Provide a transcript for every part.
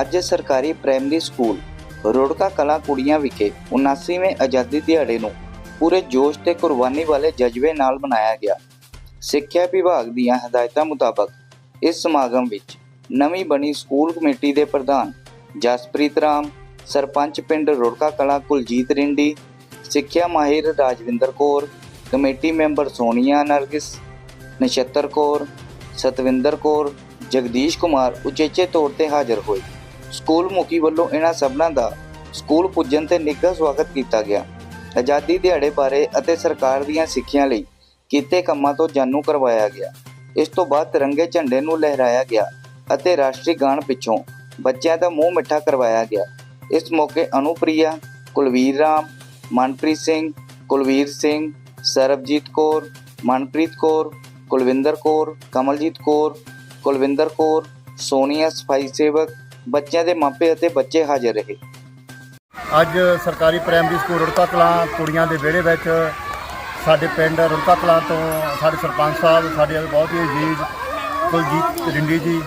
ਅੱਜ ਸਰਕਾਰੀ primary school Rorka ਕਲਾ ਕੁੜੀਆਂ ਵਿਖੇ 79ਵੇਂ ਆਜ਼ਾਦੀ ਦਿਹਾੜੇ ਨੂੰ ਪੂਰੇ ਜੋਸ਼ ਤੇ ਕੁਰਬਾਨੀ ਵਾਲੇ ਜਜ਼ਬੇ ਨਾਲ ਮਨਾਇਆ ਗਿਆ। ਸਿੱਖਿਆ ਵਿਭਾਗ ਦੀਆਂ ਹਦਾਇਤਾਂ ਮੁਤਾਬਕ ਇਸ ਸਮਾਗਮ ਵਿੱਚ ਨਵੀਂ ਬਣੀ ਸਕੂਲ ਕਮੇਟੀ ਦੇ ਪ੍ਰਧਾਨ ਜਸਪ੍ਰੀਤ ਰਾਮ, ਸਰਪੰਚ ਪਿੰਡ ਰੋੜਕਾ ਕਲਾ ਕੁਲਜੀਤ ਰਿੰਡੀ, ਸਿੱਖਿਆ ਮਾਹਿਰ ਰਾਜਵਿੰਦਰ ਕੌਰ, ਕਮੇਟੀ ਮੈਂਬਰ ਸੋਨੀਆ ਨਰਗਿਸ, ਨਛੱਤਰ ਕੌਰ, ਸਤਵਿੰਦਰ ਕੌਰ, ਜਗਦੀਸ਼ ਕੁਮਾਰ ਉਚੇਚੇ ਤੌਰ ਤੇ ਹਾਜ਼ਰ ਹੋਏ। ਸਕੂਲ ਮੁਖੀ ਵੱਲੋਂ ਇਹਨਾਂ ਸਭਨਾਂ ਦਾ ਸਕੂਲ ਪੁੱਜਣ ਤੇ ਨਿੱਘਾ ਸਵਾਗਤ ਕੀਤਾ ਗਿਆ। ਆਜ਼ਾਦੀ ਦਿਹਾੜੇ ਬਾਰੇ ਅਤੇ ਸਰਕਾਰ ਦੀਆਂ ਸਿੱਖਿਆ ਲਈ ਕੀਤੇ ਕੰਮਾਂ ਤੋਂ ਜਾਣੂ ਕਰਵਾਇਆ ਗਿਆ। ਇਸ ਤੋਂ ਬਾਅਦ ਤਿਰੰਗੇ ਝੰਡੇ ਨੂੰ ਲਹਿਰਾਇਆ ਗਿਆ ਅਤੇ ਰਾਸ਼ਟਰੀ ਗਾਣ ਪਿੱਛੋਂ ਬੱਚਿਆਂ ਦਾ ਮੂੰਹ ਮਿੱਠਾ ਕਰਵਾਇਆ ਗਿਆ। ਇਸ ਮੌਕੇ ਅਨੁਪ੍ਰਿਆ, ਕੁਲਵੀਰ ਰਾਮ, ਮਨਪ੍ਰੀਤ ਸਿੰਘ, ਕੁਲਵੀਰ ਸਿੰਘ, ਸਰਬਜੀਤ ਕੌਰ, ਮਨਪ੍ਰੀਤ ਕੌਰ, ਕੁਲਵਿੰਦਰ ਕੌਰ, ਕਮਲਜੀਤ ਕੌਰ, ਕੁਲਵਿੰਦਰ ਕੌਰ, ਸੋਨੀਆ ਸਫ਼ਾਈ ਸੇਵਕ ਬੱਚਿਆਂ ਦੇ ਮਾਪੇ ਅਤੇ ਬੱਚੇ ਹਾਜ਼ਰ ਰਹੇ। ਅੱਜ ਸਰਕਾਰੀ ਪ੍ਰਾਇਮਰੀ ਸਕੂਲ ਰੁੜਕਾ ਕਲਾਂ ਕੁੜੀਆਂ ਦੇ ਵਿਹੜੇ ਵਿੱਚ ਸਾਡੇ ਪਿੰਡ ਰੁੜਕਾ ਕਲਾਂ ਤੋਂ ਸਾਡੇ ਸਰਪੰਚ ਸਾਹਿਬ, ਸਾਡੇ ਬਹੁਤ ਹੀ ਅਜ਼ੀਜ਼ ਕੁਲਜੀਤ ਰਿੰਡੀ ਜੀ,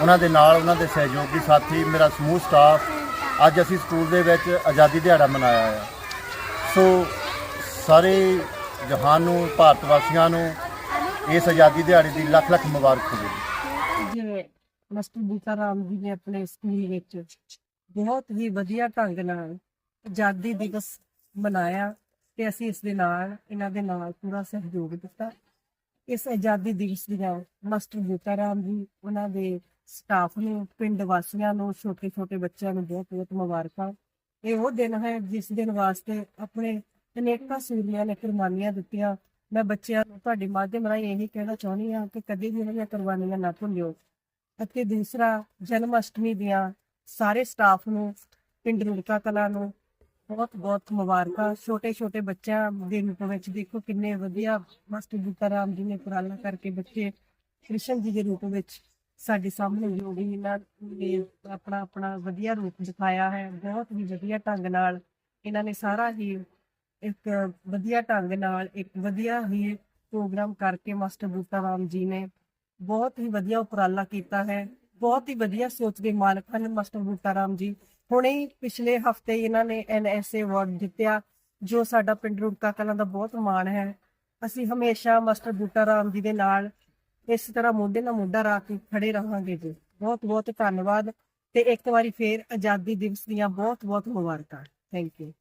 ਉਹਨਾਂ ਦੇ ਨਾਲ ਉਹਨਾਂ ਦੇ ਸਹਿਯੋਗੀ ਸਾਥੀ, ਮੇਰਾ ਸਮੂਹ ਸਟਾਫ ਅੱਜ ਅਸੀਂ ਸਕੂਲ ਦੇ ਵਿੱਚ ਆਜ਼ਾਦੀ ਦਿਹਾੜਾ ਮਨਾਇਆ ਹੈ। ਸੋ ਸਾਰੇ ਜਹਾਨ ਨੂੰ, ਭਾਰਤ ਵਾਸੀਆਂ ਨੂੰ ਇਸ ਆਜ਼ਾਦੀ ਦਿਹਾੜੇ ਦੀ ਲੱਖ ਲੱਖ ਮੁਬਾਰਕ ਹੋਵੇ। ਮਾਸਟਰ ਬੂਟਾ ਰਾਮ ਜੀ ਨੇ ਆਪਣੇ ਸਕੂਲ ਵਿੱਚ ਬਹੁਤ ਹੀ ਵਧੀਆ ਢੰਗ ਨਾਲ ਆਜ਼ਾਦੀ ਦਿਵਸ ਮਨਾਇਆ ਤੇ ਅਸੀਂ ਇਸ ਦੇ ਨਾਲ, ਇਹਨਾਂ ਦੇ ਨਾਲ ਪੂਰਾ ਸਹਿਯੋਗ ਦਿੱਤਾ। ਇਸ ਆਜ਼ਾਦੀ ਦਿਵਸ ਦੀਆਂ ਮਾਸਟਰ ਬੂਟਾ ਰਾਮ ਜੀ, ਉਹਨਾਂ ਦੇ ਸਟਾਫ ਨੂੰ, ਪਿੰਡ ਵਾਸੀਆਂ ਨੂੰ ਛੋਟੇ ਛੋਟੇ ਬੱਚਿਆਂ ਨੂੰ ਬਹੁਤ ਬਹੁਤ ਮੁਬਾਰਕਾਂ। ਇਹ ਉਹ ਦਿਨ ਹੈ ਜਿਸ ਦਿਨ ਵਾਸਤੇ ਆਪਣੇ ਅਨੇਕਾਂ ਸੂਰਮਿਆਂ ਨੇ ਕੁਰਬਾਨੀਆਂ ਦਿੱਤੀਆਂ। ਮੈਂ ਬੱਚਿਆਂ ਨੂੰ ਤੁਹਾਡੇ ਮਾਧਿਅਮ ਰਾਹੀਂ ਇਹੀ ਕਹਿਣਾ ਚਾਹੁੰਦੀ ਹਾਂ ਕਿ ਕਦੇ ਵੀ ਉਹਨਾਂ ਦੀਆਂ ਕੁਰਬਾਨੀਆਂ ਨਾ ਭੁੱਲਿਓ। ਅਤੇ ਦੂਸਰਾ ਜਨਮ ਅਸ਼ਟਮੀ ਦੀਆਂ ਸਾਰੇ ਸਟਾਫ ਨੂੰ, ਪਿੰਡ ਰੁੜਕਾ ਕਲਾ ਨੂੰ ਬਹੁਤ ਬਹੁਤ ਮੁਬਾਰਕਾਂ। ਛੋਟੇ ਛੋਟੇ ਬੱਚਿਆਂ ਦੇ ਰੂਪ ਵਿੱਚ ਦੇਖੋ ਕਿੰਨੇ ਵਧੀਆ ਮਾਸਟਰ ਬੂਟਾ ਰਾਮ ਜੀ ਨੇ ਉਪਰਾਲਾ ਕਰਕੇ ਬੱਚੇ ਕ੍ਰਿਸ਼ਨ ਜੀ ਦੇ ਰੂਪ ਵਿੱਚ ਸਾਡੇ ਸਾਹਮਣੇ ਜੋੜੀ ਇਹਨਾਂ ਨੇ ਆਪਣਾ ਆਪਣਾ ਵਧੀਆ ਰੂਪ ਦਿਖਾਇਆ ਹੈ। ਬਹੁਤ ਹੀ ਵਧੀਆ ਢੰਗ ਨਾਲ ਇਹਨਾਂ ਨੇ ਸਾਰਾ ਹੀ ਇੱਕ ਵਧੀਆ ਢੰਗ ਨਾਲ ਇੱਕ ਵਧੀਆ ਹੀ ਪ੍ਰੋਗਰਾਮ ਕਰਕੇ ਮਾਸਟਰ ਬੂਟਾ ਰਾਮ ਜੀ ਨੇ ਬਹੁਤ ਹੀ ਵਧੀਆ ਉਪਰਾਲਾ ਕੀਤਾ ਹੈ। ਬਹੁਤ ਹੀ ਵਧੀਆ ਸੋਚ ਦੇ ਮਾਲਕ ਹਨ ਮਾਸਟਰ ਬੂਟਾ ਰਾਮ ਜੀ। ਹੁਣੇ ਪਿਛਲੇ ਹਫ਼ਤੇ ਇਹਨਾਂ ਨੇ ਐਨਐਸਏ ਅਵਾਰਡ ਜਿੱਤਿਆ, ਜੋ ਸਾਡਾ ਪਿੰਡ ਰੁੜਕਾ ਕਲਾਂ ਦਾ ਬਹੁਤ ਮਾਣ ਹੈ। ਅਸੀਂ ਹਮੇਸ਼ਾ ਮਾਸਟਰ ਬੂਟਾ ਰਾਮ ਜੀ ਦੇ ਨਾਲ ਇਸ ਤਰ੍ਹਾਂ ਮੋਢੇ ਨਾਲ ਮੋਢਾ ਰੱਖ ਕੇ ਖੜੇ ਰਹਾਂਗੇ ਜੀ। ਬਹੁਤ ਬਹੁਤ ਧੰਨਵਾਦ ਤੇ ਇੱਕ ਵਾਰੀ ਫੇਰ ਆਜ਼ਾਦੀ ਦਿਵਸ ਦੀਆਂ ਬਹੁਤ ਬਹੁਤ ਮੁਬਾਰਕਾਂ। Thank you